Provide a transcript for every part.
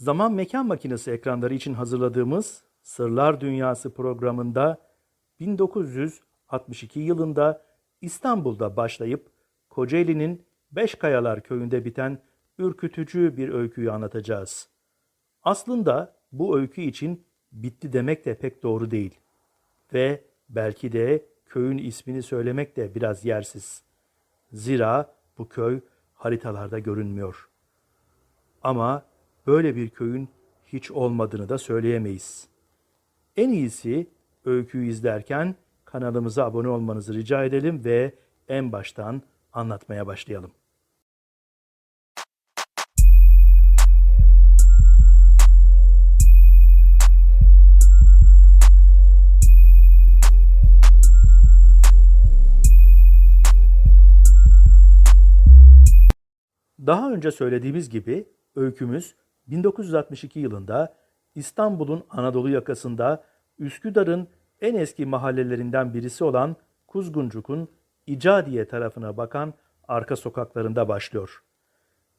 Zaman Mekan Makinesi ekranları için hazırladığımız Sırlar Dünyası programında 1962 yılında İstanbul'da başlayıp Kocaeli'nin Beşkayalar köyünde biten ürkütücü bir öyküyü anlatacağız. Aslında bu öykü için bitti demek de pek doğru değil. Ve belki de köyün ismini söylemek de biraz yersiz. Zira bu köy haritalarda görünmüyor. Ama böyle bir köyün hiç olmadığını da söyleyemeyiz. En iyisi öyküyü izlerken kanalımıza abone olmanızı rica edelim ve en baştan anlatmaya başlayalım. Daha önce söylediğimiz gibi öykümüz 1962 yılında İstanbul'un Anadolu yakasında Üsküdar'ın en eski mahallelerinden birisi olan Kuzguncuk'un İcadiye tarafına bakan arka sokaklarında başlıyor.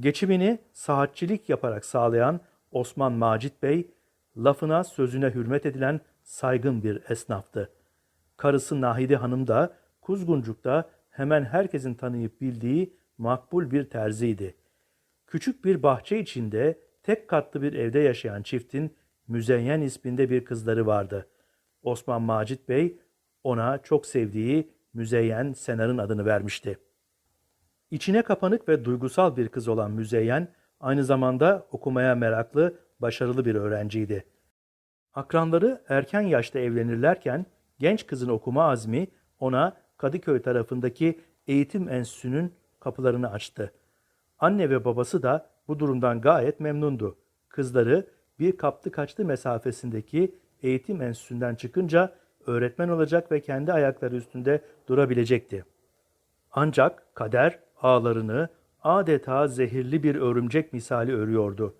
Geçimini saatçilik yaparak sağlayan Osman Macit Bey, lafına sözüne hürmet edilen saygın bir esnaftı. Karısı Nahide Hanım da Kuzguncuk'ta hemen herkesin tanıyıp bildiği makbul bir terziydi. Küçük bir bahçe içinde tek katlı bir evde yaşayan çiftin Müzeyyen isminde bir kızları vardı. Osman Macit Bey ona çok sevdiği Müzeyyen Senar'ın adını vermişti. İçine kapanık ve duygusal bir kız olan Müzeyyen aynı zamanda okumaya meraklı, başarılı bir öğrenciydi. Akranları erken yaşta evlenirlerken genç kızın okuma azmi ona Kadıköy tarafındaki eğitim enstitüsünün kapılarını açtı. Anne ve babası da bu durumdan gayet memnundu. Kızları bir kaptı kaçtı mesafesindeki eğitim enstitüsünden çıkınca öğretmen olacak ve kendi ayakları üstünde durabilecekti. Ancak kader ağlarını adeta zehirli bir örümcek misali örüyordu.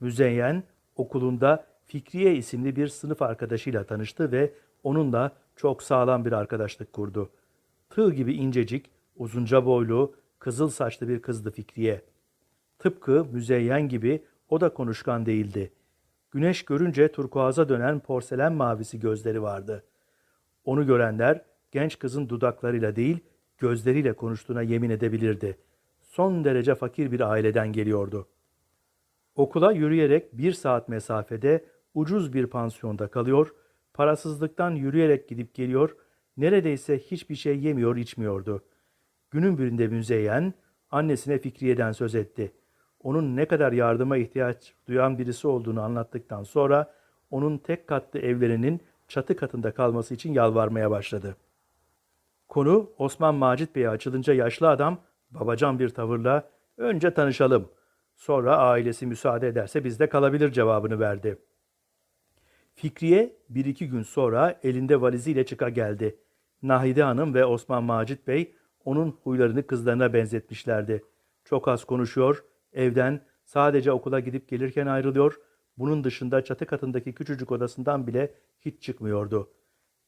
Müzeyyen okulunda Fikriye isimli bir sınıf arkadaşıyla tanıştı ve onunla çok sağlam bir arkadaşlık kurdu. Tığ gibi incecik, uzunca boylu, kızıl saçlı bir kızdı Fikriye. Tıpkı Müzeyyen gibi o da konuşkan değildi. Güneş görünce turkuaza dönen porselen mavisi gözleri vardı. Onu görenler genç kızın dudaklarıyla değil, gözleriyle konuştuğuna yemin edebilirdi. Son derece fakir bir aileden geliyordu. Okula yürüyerek bir saat mesafede ucuz bir pansiyonda kalıyor, parasızlıktan yürüyerek gidip geliyor, neredeyse hiçbir şey yemiyor içmiyordu. Günün birinde Müzeyyen annesine Fikriye'den söz etti. Onun ne kadar yardıma ihtiyaç duyan birisi olduğunu anlattıktan sonra onun tek katlı evlerinin çatı katında kalması için yalvarmaya başladı. Konu Osman Macit Bey'e açılınca yaşlı adam babacan bir tavırla önce tanışalım. Sonra ailesi müsaade ederse bizde kalabilir cevabını verdi. Fikriye bir iki gün sonra elinde valiziyle çıka geldi. Nahide Hanım ve Osman Macit Bey onun huylarını kızlarına benzetmişlerdi. Çok az konuşuyor, evden sadece okula gidip gelirken ayrılıyor, bunun dışında çatı katındaki küçücük odasından bile hiç çıkmıyordu.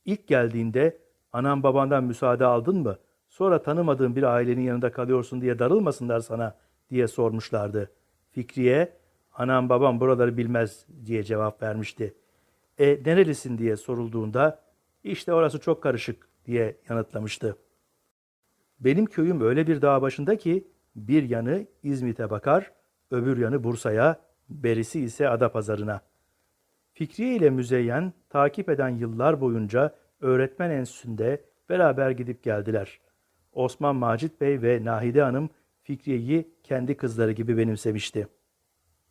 İlk geldiğinde anam babandan müsaade aldın mı? Sonra tanımadığın bir ailenin yanında kalıyorsun diye darılmasınlar sana diye sormuşlardı. Fikriye, anam babam buraları bilmez diye cevap vermişti. E nerelisin diye sorulduğunda işte orası çok karışık diye yanıtlamıştı. Benim köyüm öyle bir dağ başında ki bir yanı İzmit'e bakar, öbür yanı Bursa'ya, berisi ise Adapazarı'na. Fikriye ile Müzeyyen takip eden yıllar boyunca öğretmen enstitüsünde beraber gidip geldiler. Osman Macit Bey ve Nahide Hanım Fikriye'yi kendi kızları gibi benimsemişti.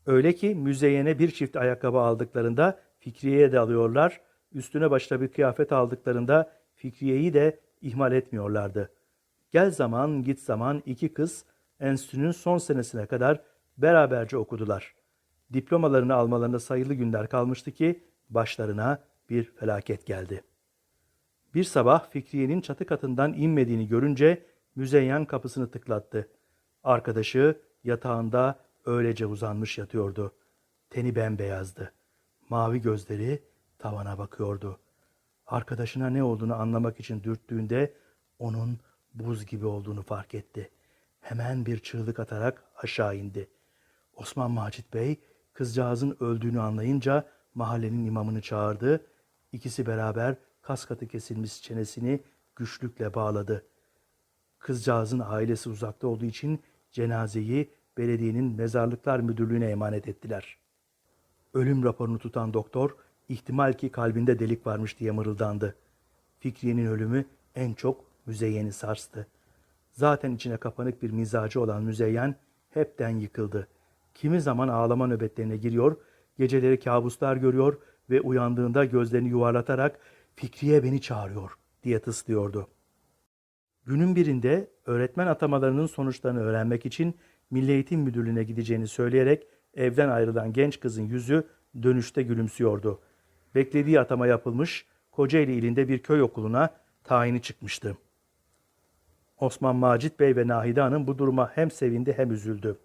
Öyle ki Müzeyyen'e bir çift ayakkabı aldıklarında Fikriye'ye de alıyorlar, üstüne başına bir kıyafet aldıklarında Fikriye'yi de ihmal etmiyorlardı. Gel zaman git zaman iki kız enstitünün son senesine kadar beraberce okudular. Diplomalarını almalarına sayılı günler kalmıştı ki başlarına bir felaket geldi. Bir sabah Fikriye'nin çatı katından inmediğini görünce Müzeyyen kapısını tıklattı. Arkadaşı yatağında öylece uzanmış yatıyordu. Teni bembeyazdı. Mavi gözleri tavana bakıyordu. Arkadaşına ne olduğunu anlamak için dürttüğünde onun buz gibi olduğunu fark etti. Hemen bir çığlık atarak aşağı indi. Osman Macit Bey Kızcağızın öldüğünü anlayınca mahallenin imamını çağırdı. İkisi beraber kaskatı kesilmiş çenesini güçlükle bağladı. Kızcağızın ailesi uzakta olduğu için cenazeyi belediyenin mezarlıklar müdürlüğüne emanet ettiler. Ölüm raporunu tutan doktor ihtimal ki kalbinde delik varmış diye mırıldandı. Fikriye'nin ölümü en çok Müzeyyen'i sarstı. Zaten içine kapanık bir mizacı olan Müzeyyen hepten yıkıldı. Kimi zaman ağlama nöbetlerine giriyor, geceleri kabuslar görüyor ve uyandığında gözlerini yuvarlatarak Fikriye beni çağırıyor diye tıslıyordu. Günün birinde öğretmen atamalarının sonuçlarını öğrenmek için Milli Eğitim Müdürlüğü'ne gideceğini söyleyerek evden ayrılan genç kızın yüzü dönüşte gülümsüyordu. Beklediği atama yapılmış, Kocaeli ilinde bir köy okuluna tayini çıkmıştı. Osman Macit Bey ve Nahide Hanım bu duruma hem sevindi hem üzüldü.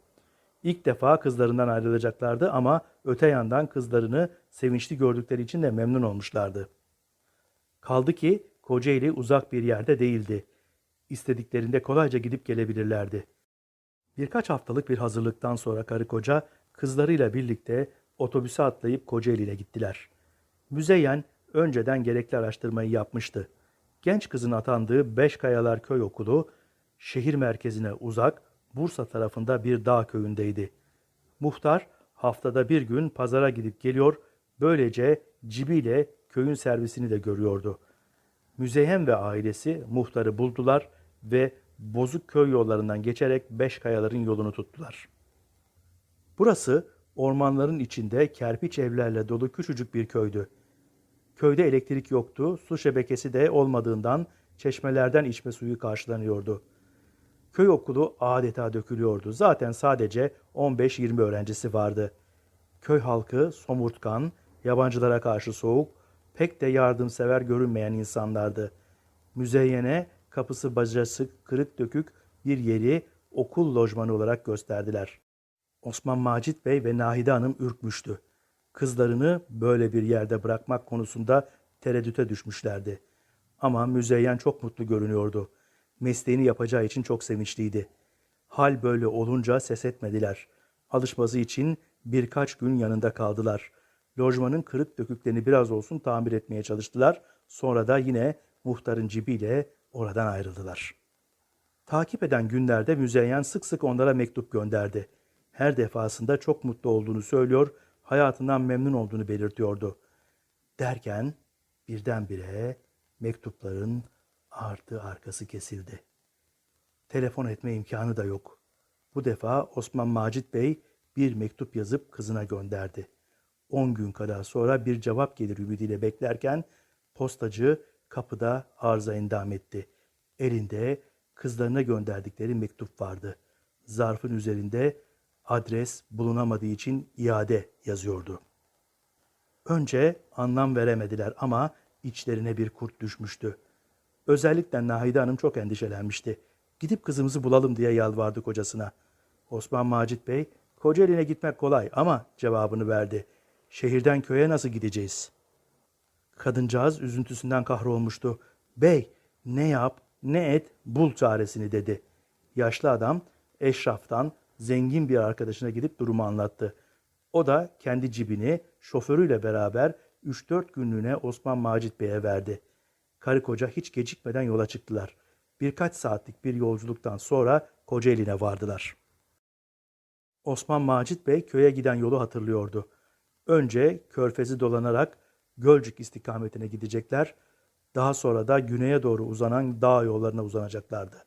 İlk defa kızlarından ayrılacaklardı ama öte yandan kızlarını sevinçli gördükleri için de memnun olmuşlardı. Kaldı ki Kocaeli uzak bir yerde değildi. İstediklerinde kolayca gidip gelebilirlerdi. Birkaç haftalık bir hazırlıktan sonra karı koca kızlarıyla birlikte otobüse atlayıp Kocaeli'ne gittiler. Müzeyyen önceden gerekli araştırmayı yapmıştı. Genç kızın atandığı Beşkayalar Köy Okulu şehir merkezine uzak Bursa tarafında bir dağ köyündeydi. Muhtar haftada bir gün pazara gidip geliyor, böylece cibiyle köyün servisini de görüyordu. Müzeyyen ve ailesi muhtarı buldular ve bozuk köy yollarından geçerek Beşkayaların yolunu tuttular. Burası ormanların içinde kerpiç evlerle dolu küçücük bir köydü. Köyde elektrik yoktu, su şebekesi de olmadığından çeşmelerden içme suyu karşılanıyordu. Köy okulu adeta dökülüyordu. Zaten sadece 15-20 öğrencisi vardı. Köy halkı somurtkan, yabancılara karşı soğuk, pek de yardımsever görünmeyen insanlardı. Müzeyyene kapısı bacası kırık dökük bir yeri okul lojmanı olarak gösterdiler. Osman Macit Bey ve Nahide Hanım ürkmüştü. Kızlarını böyle bir yerde bırakmak konusunda tereddüte düşmüşlerdi. Ama Müzeyyen çok mutlu görünüyordu. Mesleğini yapacağı için çok sevinçliydi. Hal böyle olunca ses etmediler. Alışması için birkaç gün yanında kaldılar. Lojmanın kırık döküklerini biraz olsun tamir etmeye çalıştılar. Sonra da yine muhtarın cibiyle oradan ayrıldılar. Takip eden günlerde Müzeyyen sık sık onlara mektup gönderdi. Her defasında çok mutlu olduğunu söylüyor, hayatından memnun olduğunu belirtiyordu. Derken birdenbire mektupların artı arkası kesildi. Telefon etme imkanı da yok. Bu defa Osman Macit Bey bir mektup yazıp kızına gönderdi. On gün kadar sonra bir cevap gelir ümidiyle beklerken postacı kapıda arıza endam etti. Elinde kızlarına gönderdikleri mektup vardı. Zarfın üzerinde adres bulunamadığı için iade yazıyordu. Önce anlam veremediler ama içlerine bir kurt düşmüştü. Özellikle Nahide Hanım çok endişelenmişti. Gidip kızımızı bulalım diye yalvardı kocasına. Osman Macit Bey, Kocaeli'ne gitmek kolay ama cevabını verdi. Şehirden köye nasıl gideceğiz? Kadıncağız üzüntüsünden kahrolmuştu. Bey, ne yap, ne et, bul çaresini dedi. Yaşlı adam eşraftan zengin bir arkadaşına gidip durumu anlattı. O da kendi cibini şoförüyle beraber 3-4 günlüğüne Osman Macit Bey'e verdi. Karı koca hiç gecikmeden yola çıktılar. Birkaç saatlik bir yolculuktan sonra Kocaeli'ne vardılar. Osman Macit Bey köye giden yolu hatırlıyordu. Önce körfezi dolanarak Gölcük istikametine gidecekler, daha sonra da güneye doğru uzanan dağ yollarına uzanacaklardı.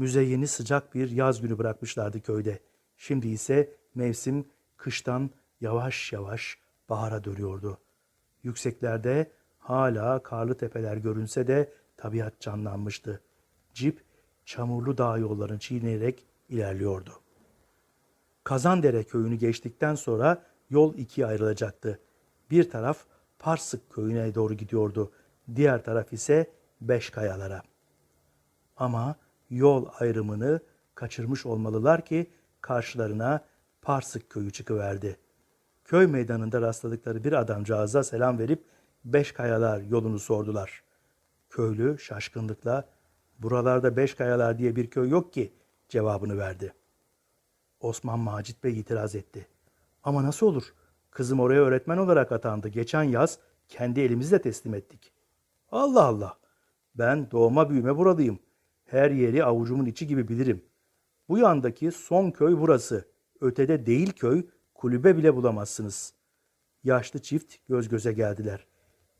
Müzeyyeni sıcak bir yaz günü bırakmışlardı köyde. Şimdi ise mevsim kıştan yavaş yavaş bahara dönüyordu. Yükseklerde hala karlı tepeler görünse de tabiat canlanmıştı. Cip çamurlu dağ yollarını çiğneyerek ilerliyordu. Kazandere köyünü geçtikten sonra yol ikiye ayrılacaktı. Bir taraf Parsık köyüne doğru gidiyordu. Diğer taraf ise Beşkayalara. Ama yol ayrımını kaçırmış olmalılar ki karşılarına Parsık köyü çıkıverdi. Köy meydanında rastladıkları bir adamcağıza selam verip Beşkayalar yolunu sordular. Köylü şaşkınlıkla buralarda Beşkayalar diye bir köy yok ki cevabını verdi. Osman Macit Bey itiraz etti. Ama nasıl olur? Kızım oraya öğretmen olarak atandı. Geçen yaz kendi elimizle teslim ettik. Allah Allah. Ben doğma büyüme buradayım. Her yeri avucumun içi gibi bilirim. Bu yandaki son köy burası. Ötede değil köy, kulübe bile bulamazsınız. Yaşlı çift göz göze geldiler.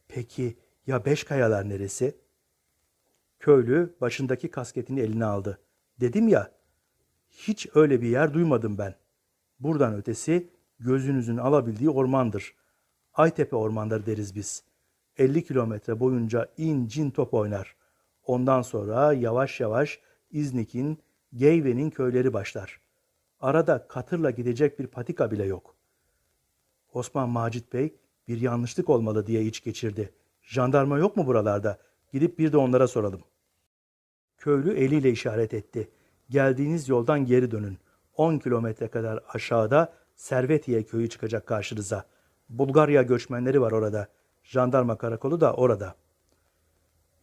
Peki ya Beşkayalar neresi? Köylü başındaki kasketini eline aldı. Dedim ya, hiç öyle bir yer duymadım ben. Buradan ötesi gözünüzün alabildiği ormandır. Aytepe ormanları deriz biz. 50 kilometre boyunca in cin top oynar. Ondan sonra yavaş yavaş İznik'in, Geyve'nin köyleri başlar. Arada katırla gidecek bir patika bile yok. Osman Macit Bey bir yanlışlık olmalı diye iç geçirdi. Jandarma yok mu buralarda? Gidip bir de onlara soralım. Köylü eliyle işaret etti. Geldiğiniz yoldan geri dönün. 10 kilometre kadar aşağıda Servetiye köyü çıkacak karşınıza. Bulgarya göçmenleri var orada. Jandarma karakolu da orada.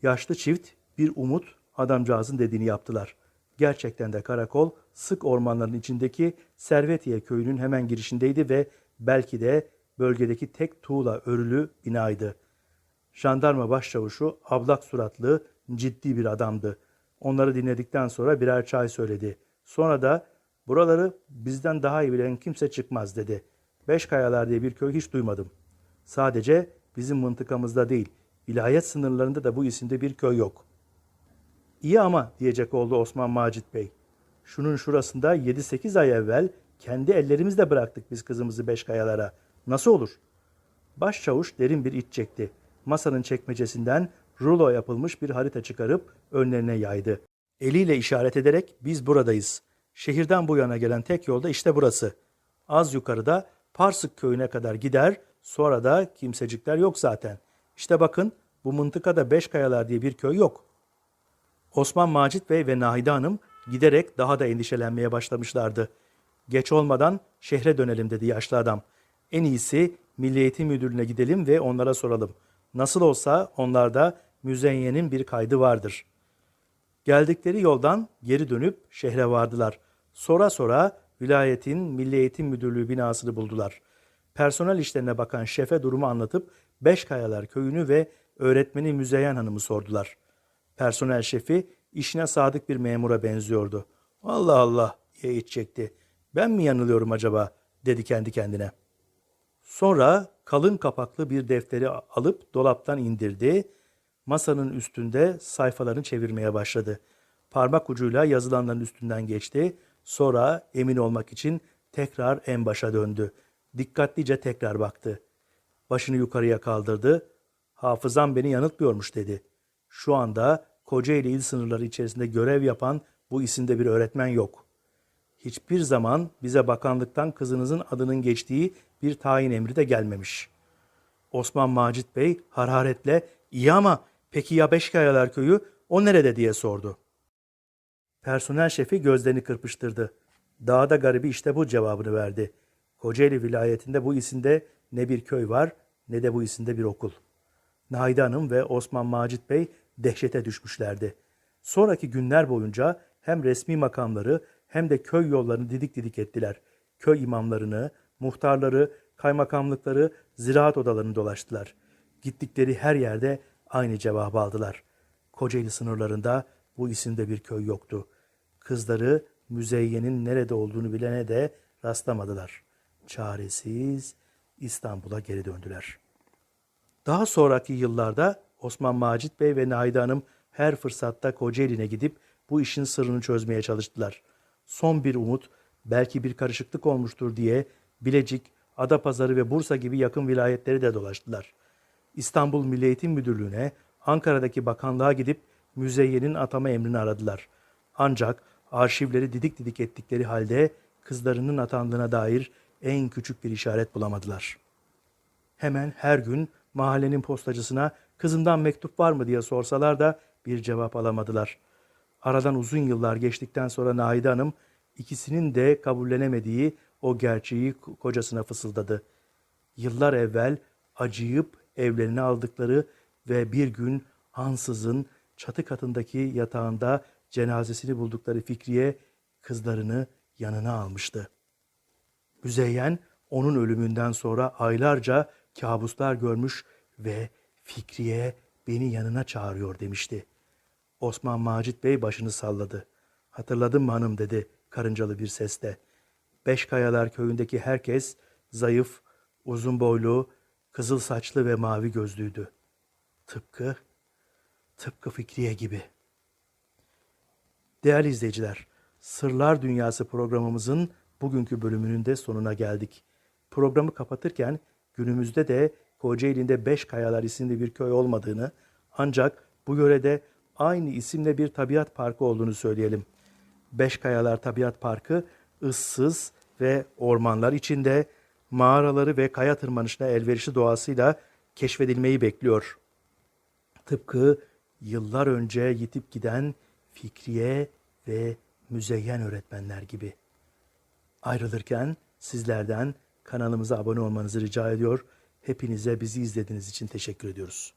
Yaşlı çift bir umut adamcağızın dediğini yaptılar. Gerçekten de karakol sık ormanların içindeki Servetiye köyünün hemen girişindeydi ve belki de bölgedeki tek tuğla örülü binaydı. Jandarma başçavuşu ablak suratlı, ciddi bir adamdı. Onları dinledikten sonra birer çay söyledi. Sonra da buraları bizden daha iyi bilen kimse çıkmaz dedi. Beşkayalar diye bir köy hiç duymadım. Sadece bizim mıntıkamızda değil, vilayet sınırlarında da bu isimde bir köy yok. İyi ama diyecek oldu Osman Macit Bey. Şunun şurasında 7-8 ay evvel kendi ellerimizle bıraktık biz kızımızı Beşkayalara. Nasıl olur? Başçavuş derin bir iç çekti. Masanın çekmecesinden rulo yapılmış bir harita çıkarıp önlerine yaydı. Eliyle işaret ederek biz buradayız. Şehirden bu yana gelen tek yolda işte burası. Az yukarıda Parsık köyüne kadar gider, sonra da kimsecikler yok zaten. İşte bakın bu mıntıkada Beşkayalar diye bir köy yok. Osman Macit Bey ve Nahide Hanım giderek daha da endişelenmeye başlamışlardı. Geç olmadan şehre dönelim dedi yaşlı adam. En iyisi Milli Eğitim Müdürlüğü'ne gidelim ve onlara soralım. Nasıl olsa onlarda müzeyyenin bir kaydı vardır. Geldikleri yoldan geri dönüp şehre vardılar. Sonra sonra vilayetin Milli Eğitim Müdürlüğü binasını buldular. Personel işlerine bakan şefe durumu anlatıp Beşkayalar köyünü ve öğretmeni Müzeyyen Hanım'ı sordular. Personel şefi işine sadık bir memura benziyordu. Allah Allah diye iç çekti. Ben mi yanılıyorum acaba dedi kendi kendine. Sonra kalın kapaklı bir defteri alıp dolaptan indirdi. Masanın üstünde sayfalarını çevirmeye başladı. Parmak ucuyla yazılanların üstünden geçti. Sonra emin olmak için tekrar en başa döndü. Dikkatlice tekrar baktı. Başını yukarıya kaldırdı. Hafızam beni yanıltmıyormuş dedi. Şu anda Kocaeli il sınırları içerisinde görev yapan bu isimde bir öğretmen yok. Hiçbir zaman bize bakanlıktan kızınızın adının geçtiği bir tayin emri de gelmemiş. Osman Macit Bey hararetle iyi ama peki ya Beşkayalar köyü o nerede diye sordu. Personel şefi gözlerini kırpıştırdı. Dağda garibi işte bu cevabını verdi. Kocaeli vilayetinde bu isimde ne bir köy var ne de bu isimde bir okul. Nahide Hanım ve Osman Macit Bey dehşete düşmüşlerdi. Sonraki günler boyunca hem resmi makamları hem de köy yollarını didik didik ettiler. Köy imamlarını, muhtarları, kaymakamlıkları, ziraat odalarını dolaştılar. Gittikleri her yerde aynı cevabı aldılar. Kocaeli sınırlarında bu isimde bir köy yoktu. Kızları Müzeyyen'in nerede olduğunu bilene de rastlamadılar. Çaresiz İstanbul'a geri döndüler. Daha sonraki yıllarda Osman Macit Bey ve Nahide Hanım her fırsatta Kocaeli'ne gidip bu işin sırrını çözmeye çalıştılar. Son bir umut, belki bir karışıklık olmuştur diye Bilecik, Adapazarı ve Bursa gibi yakın vilayetleri de dolaştılar. İstanbul Milli Eğitim Müdürlüğü'ne, Ankara'daki bakanlığa gidip müzeyyenin atama emrini aradılar. Ancak arşivleri didik didik ettikleri halde kızlarının atandığına dair en küçük bir işaret bulamadılar. Hemen her gün mahallenin postacısına kızımdan mektup var mı diye sorsalar da bir cevap alamadılar. Aradan uzun yıllar geçtikten sonra Nahide Hanım ikisinin de kabullenemediği o gerçeği kocasına fısıldadı. Yıllar evvel acıyıp evlerine aldıkları ve bir gün ansızın çatı katındaki yatağında cenazesini buldukları Fikriye kızlarını yanına almıştı. Müzeyyen onun ölümünden sonra aylarca kabuslar görmüş ve Fikriye beni yanına çağırıyor demişti. Osman Macit Bey başını salladı. Hatırladın mı hanım dedi karıncalı bir sesle. Beşkayalar köyündeki herkes zayıf, uzun boylu, kızıl saçlı ve mavi gözlüydü. Tıpkı, tıpkı Fikriye gibi. Değerli izleyiciler, Sırlar Dünyası programımızın bugünkü bölümünün de sonuna geldik. Programı kapatırken günümüzde de Kocaeli'nde Beşkayalar isimli bir köy olmadığını ancak bu yörede aynı isimle bir tabiat parkı olduğunu söyleyelim. Beşkayalar Tabiat Parkı ıssız ve ormanlar içinde mağaraları ve kaya tırmanışına elverişli doğasıyla keşfedilmeyi bekliyor. Tıpkı yıllar önce yitip giden Fikriye ve Müzeyyen öğretmenler gibi. Ayrılırken sizlerden kanalımıza abone olmanızı rica ediyor. Hepinize bizi izlediğiniz için teşekkür ediyoruz.